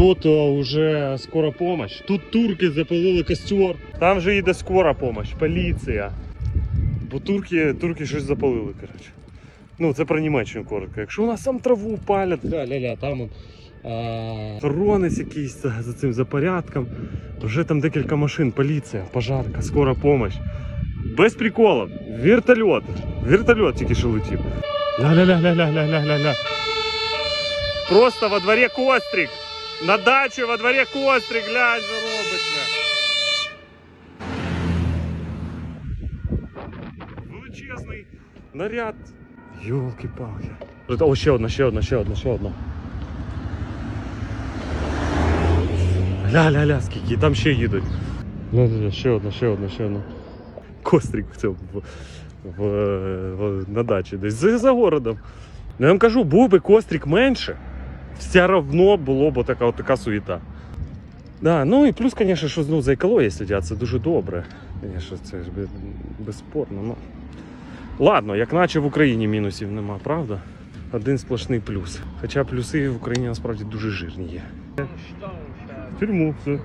Тут о, вже скора помощь. Тут турки запалили костер. Там вже їде скора помощь, поліція. Бо турки, турки щось запалили, коротше. Ну, це про Німеччину коротко. Якщо у нас там траву палять, ля-ля-ля, там он, а, охоронець якийсь за, цим за порядком. Вже там декілька машин, поліція, пожарка, скора помощь. Без приколів. Вертольот. Вертольот тільки що летів. Ля-ля-ля-ля-ля-ля-ля-ля. Просто во дворі кострик. На дачу во дворі кострик, глянь, що. Величезний наряд. Йолки-палки. О, ще одна, ще одна, ще одна, ще одна. Ля-ля-ля, скільки, там ще їдуть. Ля-ля-ля, ще одна, ще одна, ще одна. Кострик в цьому в, в, в, на дачі десь за, за городом. Ну, я вам кажу, був би кострик менше, все равно було б така, така суєта. Да, ну і плюс, звісно, що ну, за екологією сидять, це дуже добре. Звісно, це ж безспорно. Ну. Ладно, як наче в Україні мінусів нема, правда? Один сплошний плюс. Хоча плюси в Україні насправді дуже жирні є. В тюрму, все.